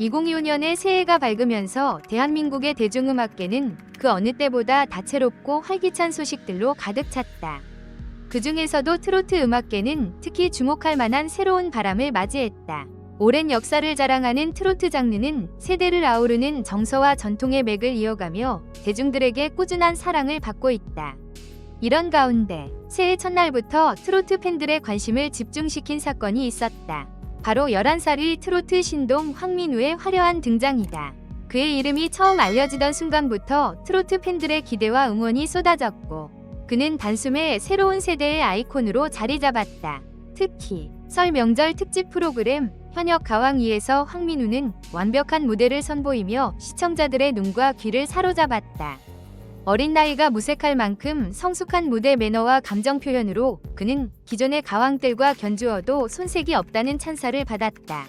2025년에 새해가 밝으면서 대한민국의 대중음악계는 그 어느 때보다 다채롭고 활기찬 소식들로 가득 찼다. 그 중에서도 트로트 음악계는 특히 주목할 만한 새로운 바람을 맞이했다. 오랜 역사를 자랑하는 트로트 장르는 세대를 아우르는 정서와 전통의 맥을 이어가며 대중들에게 꾸준한 사랑을 받고 있다. 이런 가운데 새해 첫날부터 트로트 팬들의 관심을 집중시킨 사건이 있었다. 바로 11살의 트로트 신동 황민우의 화려한 등장이다. 그의 이름이 처음 알려지던 순간부터 트로트 팬들의 기대와 응원이 쏟아졌고 그는 단숨에 새로운 세대의 아이콘으로 자리 잡았다. 특히 설 명절 특집 프로그램 현역 가왕이에서 황민우는 완벽한 무대를 선보이며 시청자들의 눈과 귀를 사로잡았다. 어린 나이가 무색할 만큼 성숙한 무대 매너와 감정 표현으로 그는 기존의 가왕들과 견주어도 손색이 없다는 찬사를 받았다.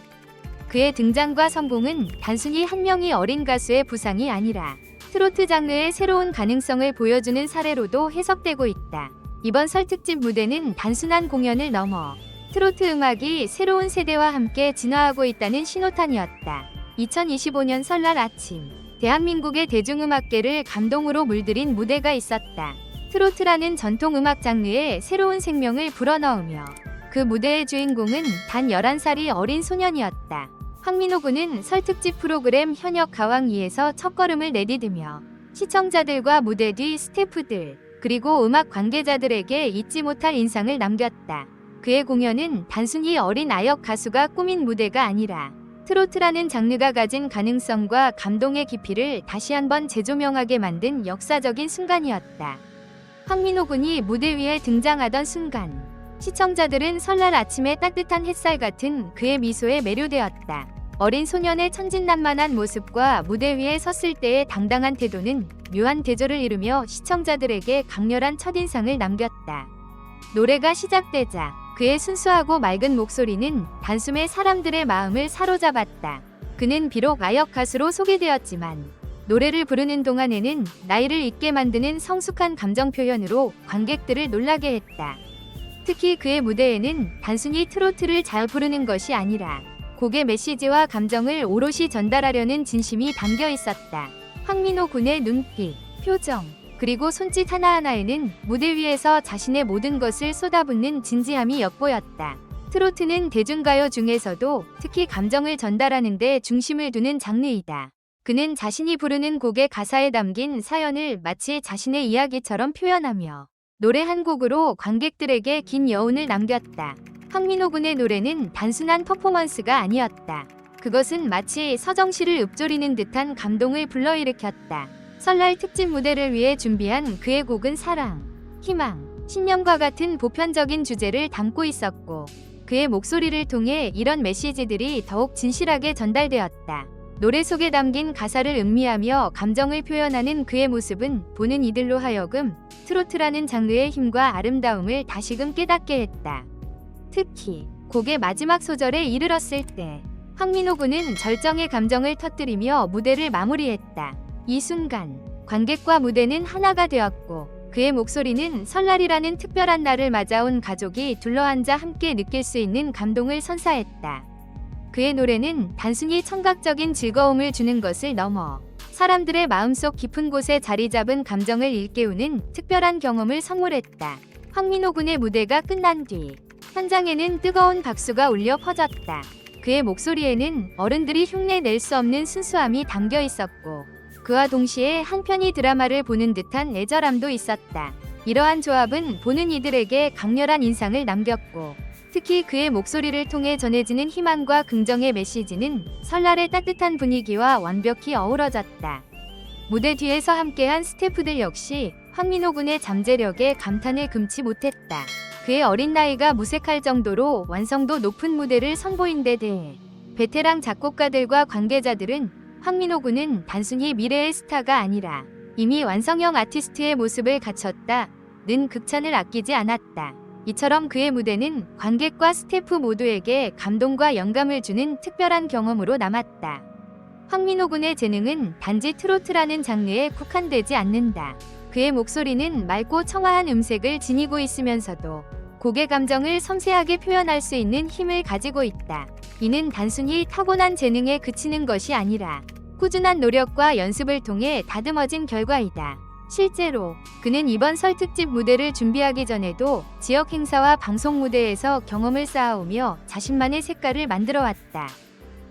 그의 등장과 성공은 단순히 한 명의 어린 가수의 부상이 아니라 트로트 장르의 새로운 가능성을 보여주는 사례로도 해석되고 있다. 이번 설 특집 무대는 단순한 공연을 넘어 트로트 음악이 새로운 세대와 함께 진화하고 있다는 신호탄이었다. 2025년 설날 아침, 대한민국의 대중음악계를 감동으로 물들인 무대가 있었다. 트로트라는 전통 음악 장르에 새로운 생명을 불어넣으며 그 무대의 주인공은 단 11살이 어린 소년이었다. 황민호 군은 설 특집 프로그램 현역 가왕이에서 첫걸음을 내디디며 시청자들과 무대 뒤 스태프들 그리고 음악 관계자들에게 잊지 못할 인상을 남겼다. 그의 공연은 단순히 어린 아역 가수가 꾸민 무대가 아니라 트로트라는 장르가 가진 가능성과 감동의 깊이를 다시 한번 재조명하게 만든 역사적인 순간이었다. 황민호 군이 무대 위에 등장하던 순간 시청자들은 설날 아침의 따뜻한 햇살 같은 그의 미소에 매료되었다. 어린 소년의 천진난만한 모습과 무대 위에 섰을 때의 당당한 태도는 묘한 대조를 이루며 시청자들에게 강렬한 첫인상을 남겼다. 노래가 시작되자 그의 순수하고 맑은 목소리는 단숨에 사람들의 마음을 사로잡았다. 그는 비록 아역 가수로 소개되었지만 노래를 부르는 동안에는 나이를 잊게 만드는 성숙한 감정 표현으로 관객들을 놀라게 했다. 특히 그의 무대에는 단순히 트로트를 잘 부르는 것이 아니라 곡의 메시지와 감정을 오롯이 전달하려는 진심이 담겨 있었다. 황민호 군의 눈빛, 표정, 그리고 손짓 하나하나에는 무대 위에서 자신의 모든 것을 쏟아붓는 진지함이 엿보였다. 트로트는 대중가요 중에서도 특히 감정을 전달하는 데 중심을 두는 장르이다. 그는 자신이 부르는 곡의 가사에 담긴 사연을 마치 자신의 이야기처럼 표현하며 노래 한 곡으로 관객들에게 긴 여운을 남겼다. 황민호 군의 노래는 단순한 퍼포먼스가 아니었다. 그것은 마치 서정시를 읊조리는 듯한 감동을 불러일으켰다. 설날 특집 무대를 위해 준비한 그의 곡은 사랑, 희망, 신념과 같은 보편적인 주제를 담고 있었고 그의 목소리를 통해 이런 메시지들이 더욱 진실하게 전달되었다. 노래 속에 담긴 가사를 음미하며 감정을 표현하는 그의 모습은 보는 이들로 하여금 트로트라는 장르의 힘과 아름다움을 다시금 깨닫게 했다. 특히 곡의 마지막 소절에 이르렀을 때 황민호 군은 절정의 감정을 터뜨리며 무대를 마무리했다. 이 순간 관객과 무대는 하나가 되었고 그의 목소리는 설날이라는 특별한 날을 맞아온 가족이 둘러앉아 함께 느낄 수 있는 감동을 선사했다. 그의 노래는 단순히 청각적인 즐거움을 주는 것을 넘어 사람들의 마음속 깊은 곳에 자리 잡은 감정을 일깨우는 특별한 경험을 선물했다. 황민호 군의 무대가 끝난 뒤 현장에는 뜨거운 박수가 울려 퍼졌다. 그의 목소리에는 어른들이 흉내 낼 수 없는 순수함이 담겨 있었고 그와 동시에 한편의 드라마를 보는 듯한 애절함도 있었다. 이러한 조합은 보는 이들에게 강렬한 인상을 남겼고 특히 그의 목소리를 통해 전해지는 희망과 긍정의 메시지는 설날의 따뜻한 분위기와 완벽히 어우러졌다. 무대 뒤에서 함께한 스태프들 역시 황민호 군의 잠재력에 감탄을 금치 못했다. 그의 어린 나이가 무색할 정도로 완성도 높은 무대를 선보인 데 대해 베테랑 작곡가들과 관계자들은 황민호 군은 단순히 미래의 스타가 아니라 이미 완성형 아티스트의 모습을 갖췄다 는 극찬을 아끼지 않았다. 이처럼 그의 무대는 관객과 스태프 모두에게 감동과 영감을 주는 특별한 경험으로 남았다. 황민호 군의 재능은 단지 트로트라는 장르에 국한되지 않는다. 그의 목소리는 맑고 청아한 음색을 지니고 있으면서도 곡의 감정을 섬세하게 표현할 수 있는 힘을 가지고 있다. 이는 단순히 타고난 재능에 그치는 것이 아니라 꾸준한 노력과 연습을 통해 다듬어진 결과이다. 실제로 그는 이번 설 특집 무대를 준비하기 전에도 지역 행사와 방송 무대에서 경험을 쌓아오며 자신만의 색깔을 만들어 왔다.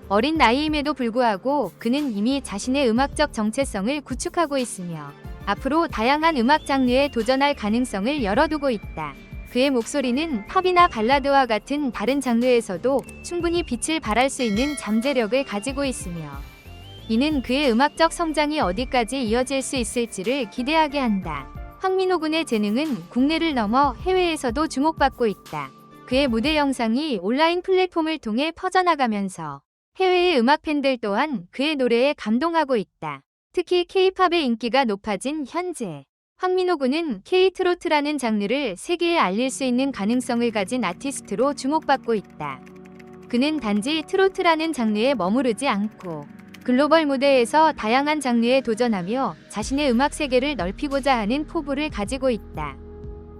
어린 나이임에도 불구하고 그는 이미 자신의 음악적 정체성을 구축하고 있으며 앞으로 다양한 음악 장르에 도전할 가능성을 열어두고 있다. 그의 목소리는 팝이나 발라드와 같은 다른 장르에서도 충분히 빛을 발할 수 있는 잠재력을 가지고 있으며 이는 그의 음악적 성장이 어디까지 이어질 수 있을지를 기대하게 한다. 황민호 군의 재능은 국내를 넘어 해외에서도 주목받고 있다. 그의 무대 영상이 온라인 플랫폼을 통해 퍼져나가면서 해외의 음악 팬들 또한 그의 노래에 감동하고 있다. 특히 K-팝의 인기가 높아진 현재 황민호 군은 K-트로트라는 장르를 세계에 알릴 수 있는 가능성을 가진 아티스트로 주목받고 있다. 그는 단지 트로트라는 장르에 머무르지 않고 글로벌 무대에서 다양한 장르에 도전하며 자신의 음악 세계를 넓히고자 하는 포부를 가지고 있다.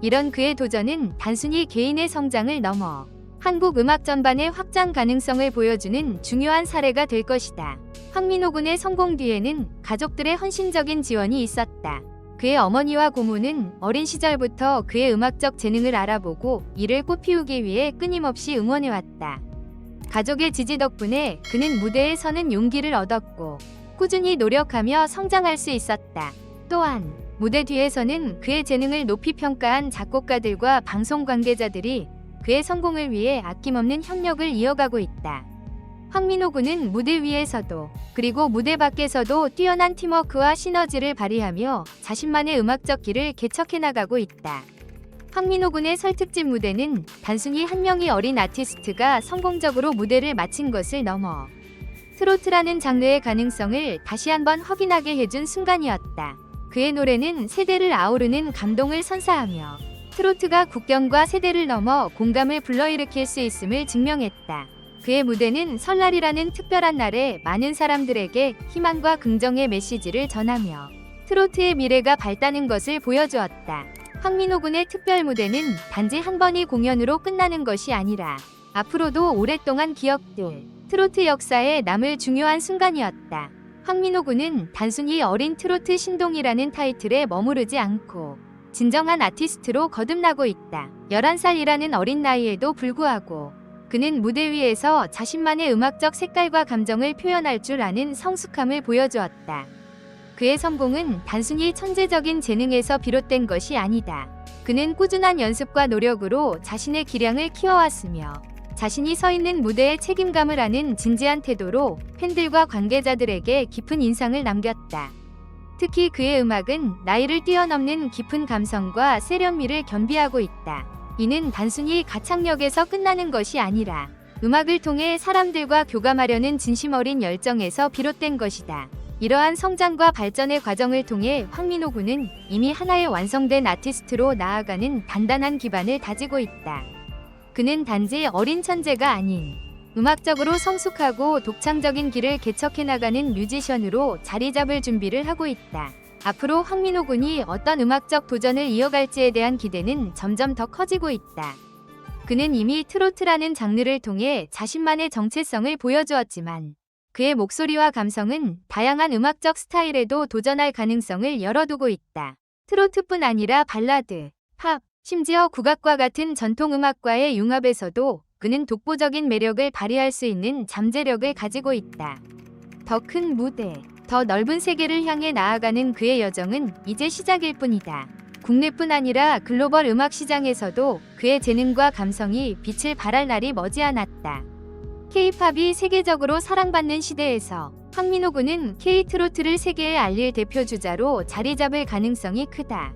이런 그의 도전은 단순히 개인의 성장을 넘어 한국 음악 전반의 확장 가능성을 보여주는 중요한 사례가 될 것이다. 황민호 군의 성공 뒤에는 가족들의 헌신적인 지원이 있었다. 그의 어머니와 고모는 어린 시절부터 그의 음악적 재능을 알아보고 이를 꽃피우기 위해 끊임없이 응원해왔다. 가족의 지지 덕분에 그는 무대에 서는 용기를 얻었고 꾸준히 노력하며 성장할 수 있었다. 또한 무대 뒤에서는 그의 재능을 높이 평가한 작곡가들과 방송 관계자들이 그의 성공을 위해 아낌없는 협력을 이어가고 있다. 황민호 군은 무대 위에서도 그리고 무대 밖에서도 뛰어난 팀워크와 시너지를 발휘하며 자신만의 음악적 길을 개척해 나가고 있다. 황민호 군의 설특집 무대는 단순히 한 명의 어린 아티스트가 성공적으로 무대를 마친 것을 넘어 트로트라는 장르의 가능성을 다시 한번 확인하게 해준 순간이었다. 그의 노래는 세대를 아우르는 감동을 선사하며 트로트가 국경과 세대를 넘어 공감을 불러일으킬 수 있음을 증명했다. 그의 무대는 설날이라는 특별한 날에 많은 사람들에게 희망과 긍정의 메시지를 전하며 트로트의 미래가 밝다는 것을 보여주었다. 황민호 군의 특별 무대는 단지 한 번의 공연으로 끝나는 것이 아니라 앞으로도 오랫동안 기억될 트로트 역사에 남을 중요한 순간이었다. 황민호 군은 단순히 어린 트로트 신동이라는 타이틀에 머무르지 않고 진정한 아티스트로 거듭나고 있다. 11살이라는 어린 나이에도 불구하고 그는 무대 위에서 자신만의 음악적 색깔과 감정을 표현할 줄 아는 성숙함을 보여주었다. 그의 성공은 단순히 천재적인 재능에서 비롯된 것이 아니다. 그는 꾸준한 연습과 노력으로 자신의 기량을 키워왔으며 자신이 서 있는 무대에 책임감을 아는 진지한 태도로 팬들과 관계자들에게 깊은 인상을 남겼다. 특히 그의 음악은 나이를 뛰어넘는 깊은 감성과 세련미를 겸비하고 있다. 이는 단순히 가창력에서 끝나는 것이 아니라 음악을 통해 사람들과 교감하려는 진심 어린 열정에서 비롯된 것이다. 이러한 성장과 발전의 과정을 통해 황민호 군은 이미 하나의 완성된 아티스트로 나아가는 단단한 기반을 다지고 있다. 그는 단지 어린 천재가 아닌 음악적으로 성숙하고 독창적인 길을 개척해 나가는 뮤지션으로 자리 잡을 준비를 하고 있다. 앞으로 황민호 군이 어떤 음악적 도전을 이어갈지에 대한 기대는 점점 더 커지고 있다. 그는 이미 트로트라는 장르를 통해 자신만의 정체성을 보여주었지만 그의 목소리와 감성은 다양한 음악적 스타일에도 도전할 가능성을 열어두고 있다. 트로트뿐 아니라 발라드, 팝, 심지어 국악과 같은 전통 음악과의 융합에서도 그는 독보적인 매력을 발휘할 수 있는 잠재력을 가지고 있다. 더 큰 무대, 더 넓은 세계를 향해 나아가는 그의 여정은 이제 시작일 뿐이다. 국내뿐 아니라 글로벌 음악 시장에서도 그의 재능과 감성이 빛을 발할 날이 머지않았다. K-팝이 세계적으로 사랑받는 시대에서 황민호 군은 K-트로트를 세계에 알릴 대표 주자로 자리 잡을 가능성이 크다.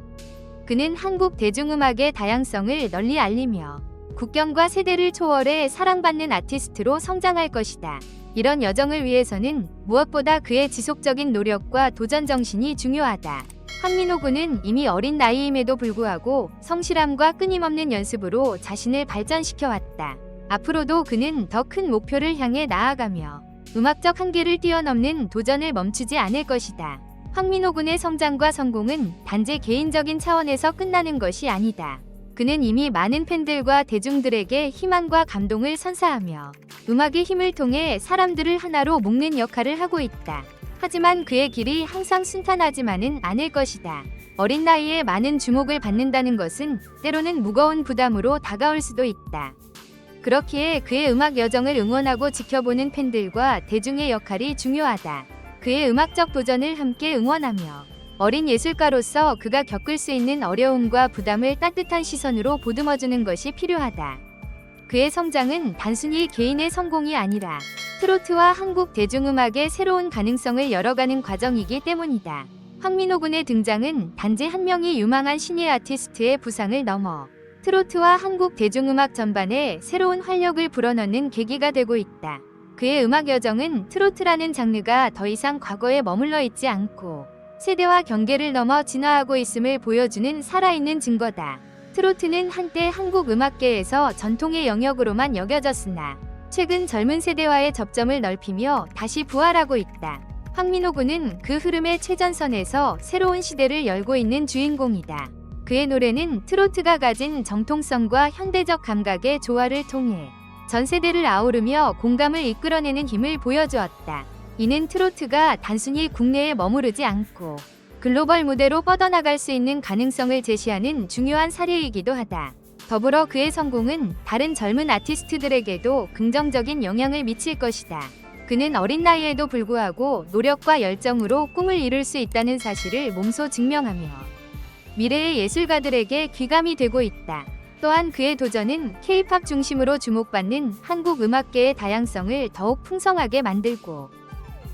그는 한국 대중음악의 다양성을 널리 알리며 국경과 세대를 초월해 사랑받는 아티스트로 성장할 것이다. 이런 여정을 위해서는 무엇보다 그의 지속적인 노력과 도전 정신이 중요하다. 황민호 군은 이미 어린 나이임에도 불구하고 성실함과 끊임없는 연습으로 자신을 발전시켜 왔다. 앞으로도 그는 더 큰 목표를 향해 나아가며 음악적 한계를 뛰어넘는 도전을 멈추지 않을 것이다. 황민호 군의 성장과 성공은 단지 개인적인 차원에서 끝나는 것이 아니다. 그는 이미 많은 팬들과 대중들에게 희망과 감동을 선사하며 음악의 힘을 통해 사람들을 하나로 묶는 역할을 하고 있다. 하지만 그의 길이 항상 순탄하지만은 않을 것이다. 어린 나이에 많은 주목을 받는다는 것은 때로는 무거운 부담으로 다가올 수도 있다. 그렇기에 그의 음악 여정을 응원하고 지켜보는 팬들과 대중의 역할이 중요하다. 그의 음악적 도전을 함께 응원하며 어린 예술가로서 그가 겪을 수 있는 어려움과 부담을 따뜻한 시선으로 보듬어주는 것이 필요하다. 그의 성장은 단순히 개인의 성공이 아니라 트로트와 한국 대중음악의 새로운 가능성을 열어가는 과정이기 때문이다. 황민호 군의 등장은 단지 한 명이 유망한 신예 아티스트의 부상을 넘어 트로트와 한국 대중음악 전반에 새로운 활력을 불어넣는 계기가 되고 있다. 그의 음악 여정은 트로트라는 장르가 더 이상 과거에 머물러 있지 않고 세대와 경계를 넘어 진화하고 있음을 보여주는 살아있는 증거다. 트로트는 한때 한국 음악계에서 전통의 영역으로만 여겨졌으나 최근 젊은 세대와의 접점을 넓히며 다시 부활하고 있다. 황민호 군은 그 흐름의 최전선에서 새로운 시대를 열고 있는 주인공이다. 그의 노래는 트로트가 가진 정통성과 현대적 감각의 조화를 통해 전 세대를 아우르며 공감을 이끌어내는 힘을 보여주었다. 이는 트로트가 단순히 국내에 머무르지 않고 글로벌 무대로 뻗어나갈 수 있는 가능성을 제시하는 중요한 사례이기도 하다. 더불어 그의 성공은 다른 젊은 아티스트들에게도 긍정적인 영향을 미칠 것이다. 그는 어린 나이에도 불구하고 노력과 열정으로 꿈을 이룰 수 있다는 사실을 몸소 증명하며 미래의 예술가들에게 귀감이 되고 있다. 또한 그의 도전은 K-팝 중심으로 주목받는 한국 음악계의 다양성을 더욱 풍성하게 만들고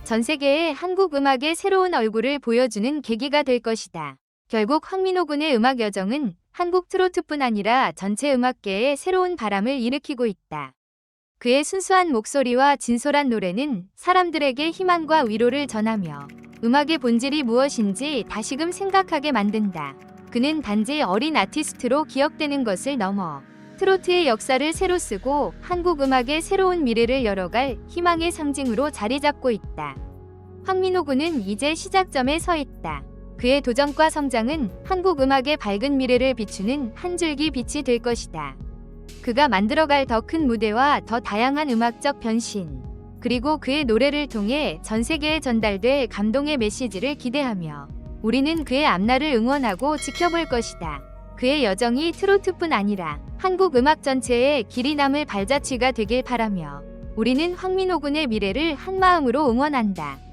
전 세계에 한국 음악의 새로운 얼굴을 보여주는 계기가 될 것이다. 결국 황민호 군의 음악 여정은 한국 트로트뿐 아니라 전체 음악계에 새로운 바람을 일으키고 있다. 그의 순수한 목소리와 진솔한 노래는 사람들에게 희망과 위로를 전하며 음악의 본질이 무엇인지 다시금 생각하게 만든다. 그는 단지 어린 아티스트로 기억되는 것을 넘어 트로트의 역사를 새로 쓰고 한국 음악의 새로운 미래를 열어갈 희망의 상징으로 자리 잡고 있다. 황민호 군은 이제 시작점에 서 있다. 그의 도전과 성장은 한국 음악의 밝은 미래를 비추는 한 줄기 빛이 될 것이다. 그가 만들어갈 더 큰 무대와 더 다양한 음악적 변신, 그리고 그의 노래를 통해 전 세계에 전달될 감동의 메시지를 기대하며 우리는 그의 앞날을 응원하고 지켜볼 것이다. 그의 여정이 트로트뿐 아니라 한국 음악 전체에 길이 남을 발자취가 되길 바라며 우리는 황민호 군의 미래를 한마음으로 응원한다.